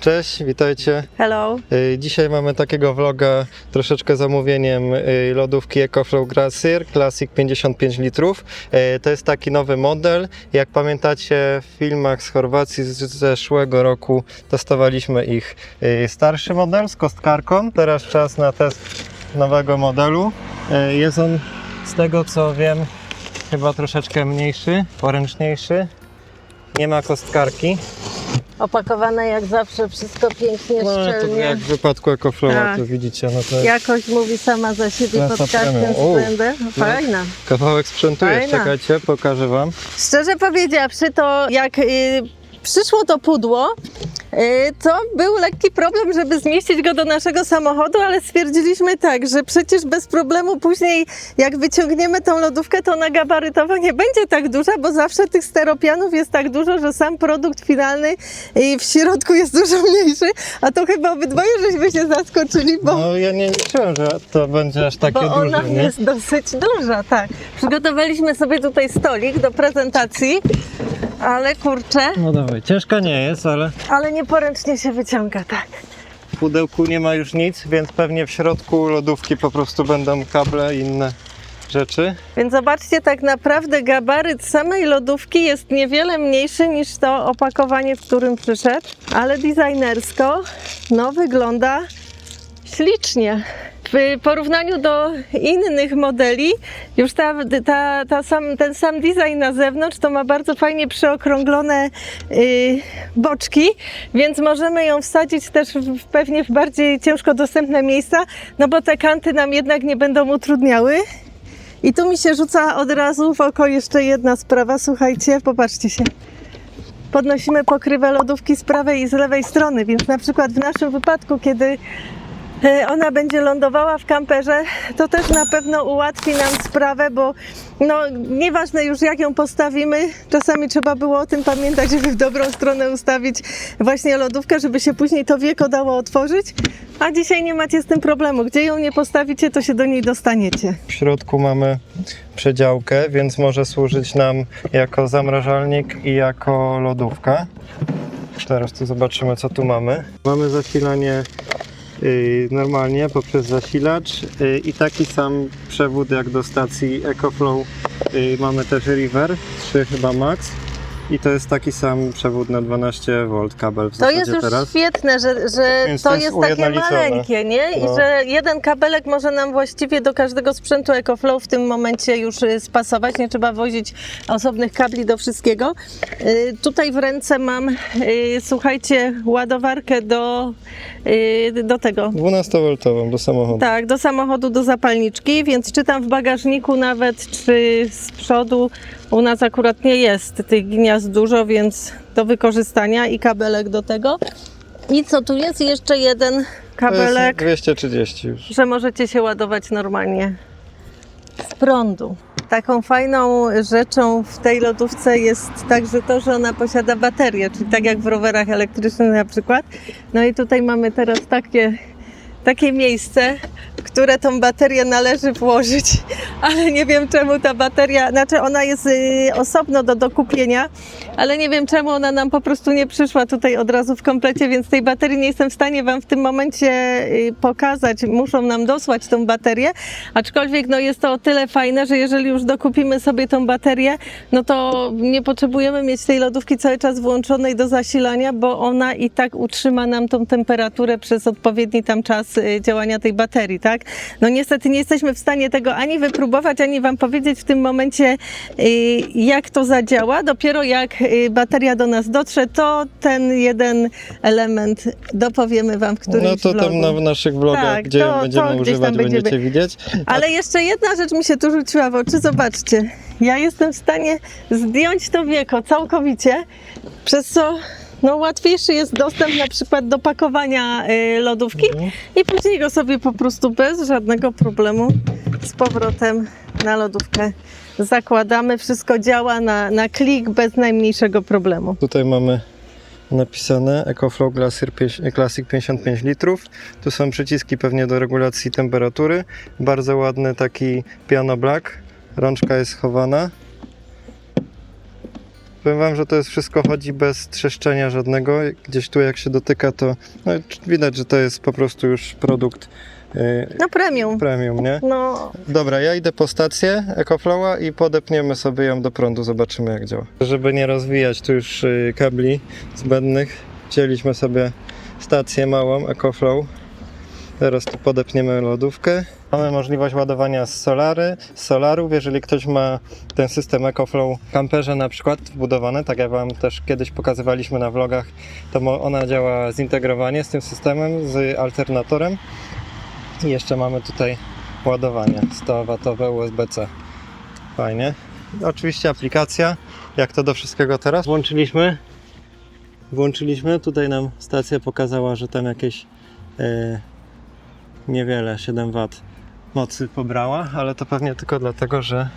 Cześć, witajcie. Hello. Y, Dzisiaj mamy takiego vloga troszeczkę zamówieniem y, lodówki EcoFlow Glacier Classic 55 litrów. Y, To jest taki nowy model. Jak pamiętacie w filmach z Chorwacji z zeszłego roku testowaliśmy ich starszy model z kostkarką. Teraz czas na test nowego modelu. Jest on z tego co wiem chyba troszeczkę mniejszy, poręczniejszy. Nie ma kostkarki. Opakowane jak zawsze, wszystko pięknie, No, to szczelnie. jak w wypadku EcoFlowa, Tak. to widzicie, no to Jakość mówi sama za siebie Klasa pod każdym premium. U. względem. No, Fajna. kawałek sprzętu jest. Fajna. Czekajcie, pokażę Wam. Szczerze powiedziawszy, to jak y, przyszło to pudło, to był lekki problem, żeby zmieścić go do naszego samochodu, ale stwierdziliśmy tak, że przecież bez problemu później, jak wyciągniemy tą lodówkę, to ona gabarytowo nie będzie tak duża, bo zawsze tych steropianów jest tak dużo, że sam produkt finalny y, w środku jest dużo mniejszy, a to chyba obydwoje żeśmy się zaskoczyli, bo... No ja nie liczyłem, że to będzie aż takie Bo ona duże, nie? jest dosyć duża, tak. Przygotowaliśmy sobie tutaj stolik do prezentacji, ale kurczę, No dawaj, ciężka nie jest, ale ale nieporęcznie się wyciąga, tak. w pudełku nie ma już nic, więc pewnie w środku lodówki po prostu będą kable i inne rzeczy. Więc zobaczcie, tak naprawdę gabaryt samej lodówki jest niewiele mniejszy niż to opakowanie, w którym przyszedł, ale designersko no wygląda ślicznie. W porównaniu do innych modeli, już ta, ta, ta sam, ten sam design na zewnątrz to ma bardzo fajnie przyokrąglone yy, boczki, więc możemy ją wsadzić też w, pewnie w bardziej ciężko dostępne miejsca, no bo te kanty nam jednak nie będą utrudniały. I tu mi się rzuca od razu w oko jeszcze jedna sprawa. Słuchajcie, popatrzcie się. Podnosimy pokrywę lodówki z prawej i z lewej strony, więc na przykład w naszym wypadku, kiedy ona będzie lądowała w kamperze, to też na pewno ułatwi nam sprawę, bo no, nieważne już jak ją postawimy, czasami trzeba było o tym pamiętać, żeby w dobrą stronę ustawić właśnie lodówkę, żeby się później to wieko dało otworzyć, a dzisiaj nie macie z tym problemu. Gdzie ją nie postawicie, to się do niej dostaniecie. W środku mamy przedziałkę, więc może służyć nam jako zamrażalnik i jako lodówka. Teraz tu zobaczymy, co tu mamy. Mamy zasilanie normalnie poprzez zasilacz y, i taki sam przewód jak do stacji EcoFlow. Y, mamy też River 3 chyba max. I to jest taki sam przewód na 12V kabel w To jest już teraz. świetne, że, że Więc to to jest jest takie ujednolicone. maleńkie, nie? I No. że jeden kabelek może nam właściwie do każdego sprzętu EcoFlow w tym momencie już y, spasować. Nie trzeba wozić osobnych kabli do wszystkiego. Y, Tutaj w ręce mam, y, słuchajcie, ładowarkę do, y, do tego. 12V do samochodu. Tak, do samochodu, do zapalniczki, więc czytam w bagażniku nawet, czy z przodu u nas akurat nie jest tych gniazd dużo, więc do wykorzystania i kabelek do tego. I co tu jest? Jeszcze jeden kabelek, 230 już. że możecie się ładować normalnie z prądu. Taką fajną rzeczą w tej lodówce jest także to, że ona posiada baterię, czyli tak jak w rowerach elektrycznych na przykład. No i tutaj mamy teraz takie, takie miejsce, w które tą baterię należy włożyć, ale nie wiem czemu ta bateria, znaczy ona jest y, osobno do dokupienia, ale nie wiem czemu ona nam po prostu nie przyszła tutaj od razu w komplecie, więc tej baterii nie jestem w stanie Wam w tym momencie y, pokazać. Muszą nam dosłać tą baterię, aczkolwiek no, jest to o tyle fajne, że jeżeli już dokupimy sobie tą baterię, no to nie potrzebujemy mieć tej lodówki cały czas włączonej do zasilania, bo ona i tak utrzyma nam tą temperaturę przez odpowiedni tam czas działania tej baterii, tak? No niestety nie jesteśmy w stanie tego ani wypróbować, ani Wam powiedzieć w tym momencie, y, jak to zadziała. Dopiero jak y, bateria do nas dotrze, to ten jeden element dopowiemy Wam w którymś No to vlogu. tam na w naszych vlogach, Tak, gdzie to- to będziemy tam używać, będziemy. będziecie widzieć. Ale jeszcze jedna rzecz mi się tu rzuciła w oczy. Zobaczcie, ja jestem w stanie zdjąć to wieko całkowicie, przez co no, łatwiejszy jest dostęp na przykład do pakowania y, lodówki i później go sobie po prostu bez żadnego problemu z powrotem na lodówkę zakładamy. Wszystko działa na, na klik bez najmniejszego problemu. Tutaj mamy napisane EcoFlow Classic 55 litrów. Tu są przyciski pewnie do regulacji temperatury. Bardzo ładny taki piano black. Rączka jest schowana. Powiem Wam, że to jest wszystko chodzi bez trzeszczenia żadnego. Gdzieś tu jak się dotyka, to no, widać, że to jest po prostu już produkt yy, No premium. premium, nie? No, Dobra, ja idę po stację EcoFlowa i podepniemy sobie ją do prądu, zobaczymy jak działa. Żeby nie rozwijać tu już y, kabli zbędnych, wzięliśmy sobie stację małą EcoFlow. Teraz tu podepniemy lodówkę. Mamy możliwość ładowania z solary, z solarów. Jeżeli ktoś ma ten system EcoFlow kamperze na przykład wbudowany, tak jak Wam też kiedyś pokazywaliśmy na vlogach, to ona działa zintegrowanie z tym systemem, z alternatorem. I jeszcze mamy tutaj ładowanie 100W USB-C. Fajnie. Oczywiście aplikacja, jak to do wszystkiego teraz. Włączyliśmy. Włączyliśmy. Tutaj nam stacja pokazała, że tam jakieś e, niewiele, 7 W mocy pobrała, ale to pewnie tylko dlatego, że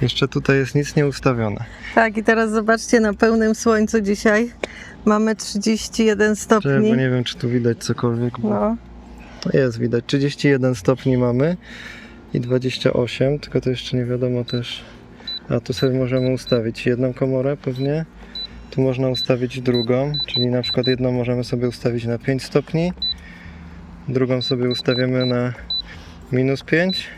jeszcze tutaj jest nic nie ustawione. tak i teraz zobaczcie na pełnym słońcu dzisiaj. Mamy 31 Że, stopni. bo nie wiem, czy tu widać cokolwiek. Bo... No, No jest widać, 31 stopni mamy i 28, tylko to jeszcze nie wiadomo też. A tu sobie możemy ustawić jedną komorę pewnie. Tu można ustawić drugą, czyli na przykład jedną możemy sobie ustawić na 5 stopni, drugą sobie ustawiamy na minus 5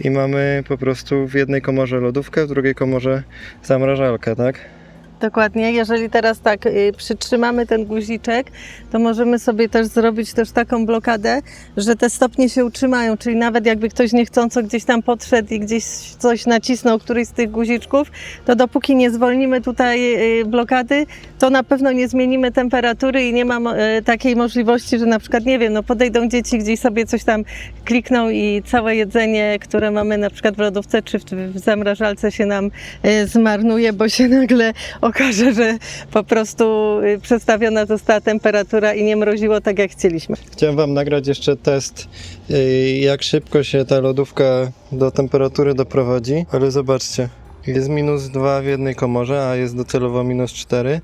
i mamy po prostu w jednej komorze lodówkę, w drugiej komorze zamrażalkę, tak? Dokładnie. Jeżeli teraz tak y, przytrzymamy ten guziczek, to możemy sobie też zrobić też taką blokadę, że te stopnie się utrzymają, czyli nawet jakby ktoś niechcąco gdzieś tam podszedł i gdzieś coś nacisnął, któryś z tych guziczków, to dopóki nie zwolnimy tutaj y, blokady, to na pewno nie zmienimy temperatury i nie ma mo- y, takiej możliwości, że na przykład, nie wiem, no podejdą dzieci gdzieś sobie coś tam klikną i całe jedzenie, które mamy na przykład w lodówce czy w, zamrażalce się nam zmarnuje, bo się nagle okaże, że po prostu y, przestawiona została temperatura i nie mroziło tak jak chcieliśmy. Chciałem Wam nagrać jeszcze test, yy, jak szybko się ta lodówka do temperatury doprowadzi, ale zobaczcie, jest minus 2 w jednej komorze, a jest docelowo minus 4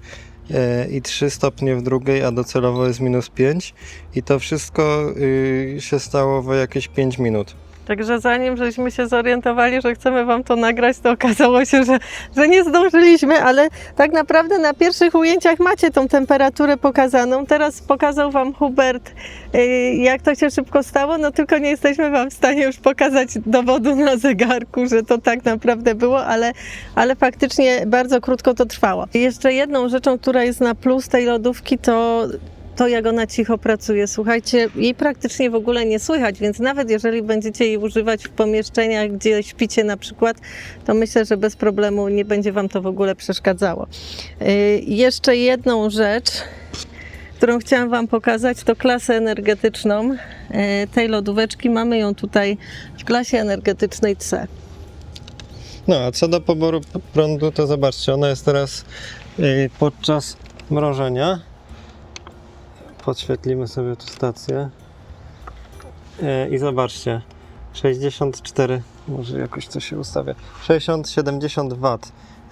yy, i 3 stopnie w drugiej, a docelowo jest minus 5 i to wszystko się stało w jakieś 5 minut. Także zanim żeśmy się zorientowali, że chcemy Wam to nagrać, to okazało się, że, że nie zdążyliśmy, ale tak naprawdę na pierwszych ujęciach macie tą temperaturę pokazaną. Teraz pokazał Wam Hubert, yy, jak to się szybko stało, no tylko nie jesteśmy Wam w stanie już pokazać dowodu na zegarku, że to tak naprawdę było, ale, ale faktycznie bardzo krótko to trwało. Jeszcze jedną rzeczą, która jest na plus tej lodówki, to to jak ona cicho pracuje. Słuchajcie, jej praktycznie w ogóle nie słychać, więc nawet jeżeli będziecie jej używać w pomieszczeniach, gdzie śpicie na przykład, to myślę, że bez problemu nie będzie Wam to w ogóle przeszkadzało. Yy, jeszcze jedną rzecz, którą chciałam Wam pokazać, to klasę energetyczną yy, tej lodóweczki. Mamy ją tutaj w klasie energetycznej C. No a co do poboru prądu, to zobaczcie, ona jest teraz yy, podczas mrożenia. Podświetlimy sobie tu stację. Yy, I zobaczcie, 64, może jakoś to się ustawia, 60-70 W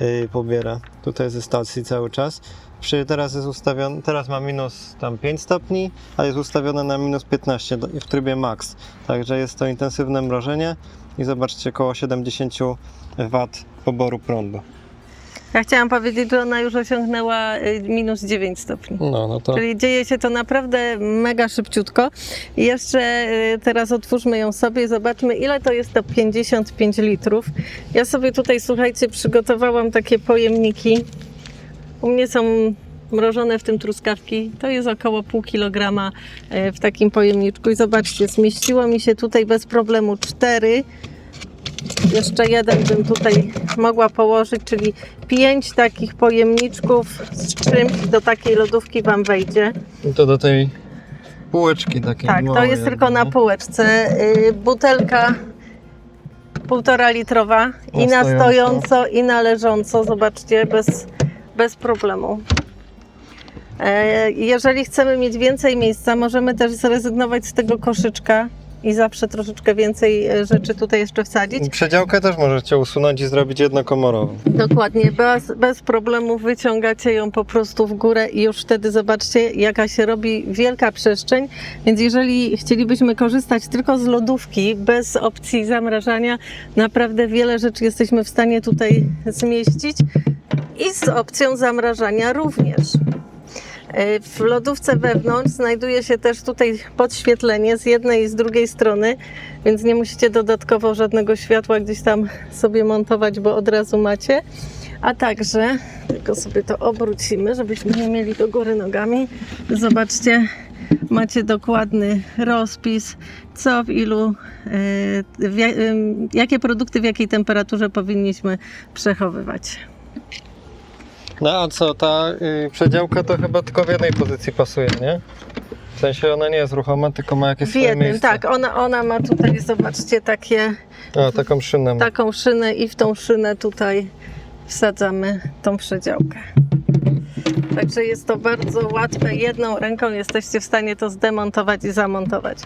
yy, pobiera tutaj ze stacji cały czas. Przy, teraz jest ustawiony, teraz ma minus tam 5 stopni, a jest ustawione na minus 15 do- w trybie max. Także jest to intensywne mrożenie i zobaczcie około 70 W poboru prądu. Ja chciałam powiedzieć, że ona już osiągnęła yy, minus 9 stopni. No, no to Czyli dzieje się to naprawdę mega szybciutko. I jeszcze y, teraz otwórzmy ją sobie i zobaczmy, ile to jest to 55 litrów. Ja sobie tutaj, słuchajcie, przygotowałam takie pojemniki. U mnie są mrożone w tym truskawki. To jest około pół kilograma y, w takim pojemniczku. I zobaczcie, zmieściło mi się tutaj bez problemu cztery. Jeszcze jeden bym tutaj mogła położyć, czyli pięć takich pojemniczków z czymś do takiej lodówki Wam wejdzie. to do tej półeczki takiej Tak, to małej jest tylko na nie? półeczce. Y, Butelka półtora litrowa i Na na stojąco. stojąco i na leżąco, zobaczcie, bez, bez problemu. E, Jeżeli chcemy mieć więcej miejsca, możemy też zrezygnować z tego koszyczka i zawsze troszeczkę więcej e, rzeczy tutaj jeszcze wsadzić. Przedziałkę też możecie usunąć i zrobić jednokomorową. Dokładnie, bez, bez problemu wyciągacie ją po prostu w górę i już wtedy zobaczcie, jaka się robi wielka przestrzeń. Więc jeżeli chcielibyśmy korzystać tylko z lodówki, bez opcji zamrażania, naprawdę wiele rzeczy jesteśmy w stanie tutaj zmieścić. i z opcją zamrażania również. E, W lodówce wewnątrz znajduje się też tutaj podświetlenie z jednej i z drugiej strony, więc nie musicie dodatkowo żadnego światła gdzieś tam sobie montować, bo od razu macie. A także, tylko sobie to obrócimy, żebyśmy nie mieli do góry nogami. Zobaczcie, macie dokładny rozpis, co w ilu, e, w, em, jakie produkty w jakiej temperaturze powinniśmy przechowywać. No a co, ta y, przedziałka to chyba tylko w jednej pozycji pasuje, nie? W sensie ona nie jest ruchoma, tylko ma jakieś W swoje jednym, miejsce. tak, ona, ona ma tutaj, zobaczcie, takie, A, taką szynę ma. taką szynę i w tą szynę tutaj wsadzamy tą przedziałkę. Także jest to bardzo łatwe. Jedną ręką jesteście w stanie to zdemontować i zamontować.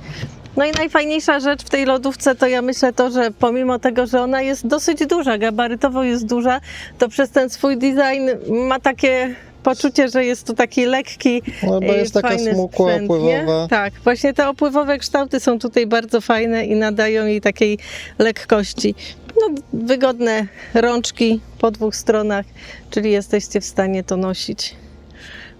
No i najfajniejsza rzecz w tej lodówce to ja myślę to, że pomimo tego, że ona jest dosyć duża, gabarytowo jest duża, to przez ten swój design ma takie poczucie, że jest to taki lekki, No bo i jest taka smukła, sprzęt, nie? opływowa. Tak, właśnie te opływowe kształty są tutaj bardzo fajne i nadają jej takiej lekkości. No, wygodne rączki po dwóch stronach, czyli jesteście w stanie to nosić.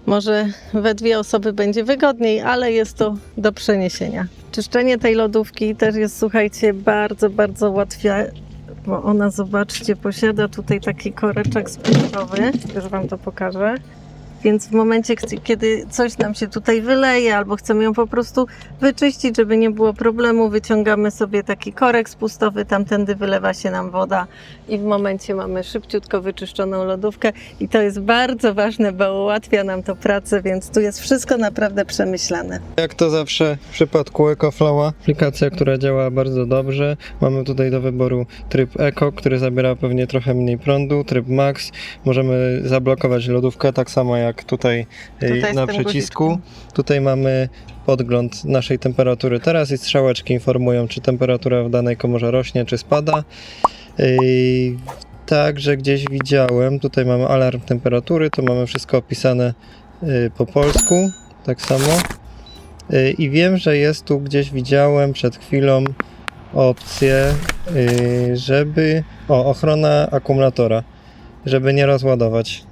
Może we dwie osoby będzie wygodniej, ale jest to do przeniesienia. Czyszczenie tej lodówki też jest, słuchajcie, bardzo, bardzo łatwe, bo ona, zobaczcie, posiada tutaj taki koreczek spuszczowy. Już Wam to pokażę. Więc w momencie, kiedy coś nam się tutaj wyleje, albo chcemy ją po prostu wyczyścić, żeby nie było problemu, wyciągamy sobie taki korek spustowy, tamtędy wylewa się nam woda i w momencie mamy szybciutko wyczyszczoną lodówkę i to jest bardzo ważne, bo ułatwia nam to pracę, więc tu jest wszystko naprawdę przemyślane. Jak to zawsze w przypadku EcoFlowa, aplikacja, która działa bardzo dobrze. Mamy tutaj do wyboru tryb Eco, który zabiera pewnie trochę mniej prądu, tryb Max. Możemy zablokować lodówkę, tak samo jak tutaj, y, Tutaj na przycisku. guziczkiem. Tutaj mamy podgląd naszej temperatury teraz i strzałeczki informują, czy temperatura w danej komorze rośnie, czy spada. Yy, Także gdzieś widziałem, tutaj mamy alarm temperatury, to mamy wszystko opisane yy, po polsku, tak samo. I wiem, że jest tu gdzieś widziałem przed chwilą opcję, żeby. O, ochrona akumulatora, żeby nie rozładować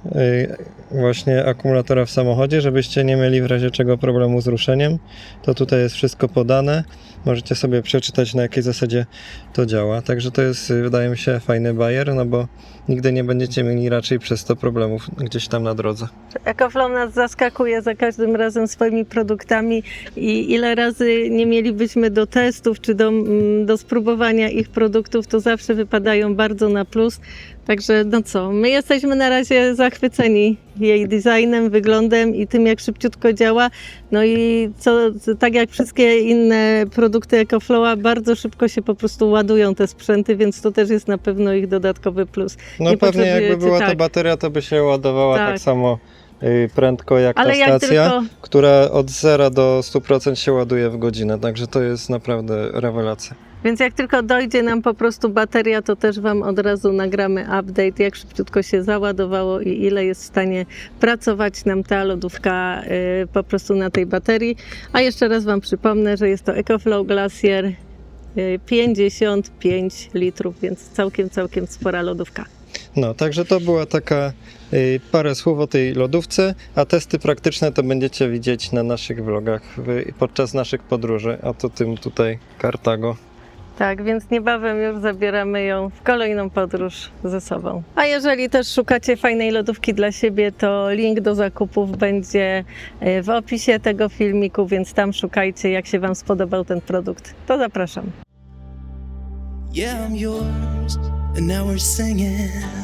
właśnie akumulatora w samochodzie, żebyście nie mieli w razie czego problemu z ruszeniem. To tutaj jest wszystko podane. Możecie sobie przeczytać na jakiej zasadzie to działa. Także to jest, wydaje mi się, fajny bajer, no bo nigdy nie będziecie mieli raczej przez to problemów gdzieś tam na drodze. EcoFlow nas zaskakuje za każdym razem swoimi produktami i ile razy nie mielibyśmy do testów czy do, mm, do spróbowania ich produktów, to zawsze wypadają bardzo na plus. Także no co, my jesteśmy na razie zachwyceni jej designem, wyglądem i tym jak szybciutko działa. No i co, tak jak wszystkie inne produkty EcoFlowa, bardzo szybko się po prostu ładują te sprzęty, więc to też jest na pewno ich dodatkowy plus. No Nie pewnie jakby była ta tak. bateria, to by się ładowała tak, Tak. samo y, prędko jak Ale ta jak stacja, tylko która od 0 do 100% się ładuje w godzinę, także to jest naprawdę rewelacja. Więc jak tylko dojdzie nam po prostu bateria, to też Wam od razu nagramy update, jak szybciutko się załadowało i ile jest w stanie pracować nam ta lodówka y, po prostu na tej baterii. A jeszcze raz Wam przypomnę, że jest to EcoFlow Glacier y, 55 litrów, więc całkiem, całkiem spora lodówka. No, także to była taka y, parę słów o tej lodówce, a testy praktyczne to będziecie widzieć na naszych vlogach podczas naszych podróży, a to tym tutaj Kartago. Tak, więc niebawem już zabieramy ją w kolejną podróż ze sobą. A jeżeli też szukacie fajnej lodówki dla siebie, to link do zakupów będzie e, w opisie tego filmiku, więc tam szukajcie, jak się Wam spodobał ten produkt. To zapraszam. Yeah, I'm yours, and now we're singing.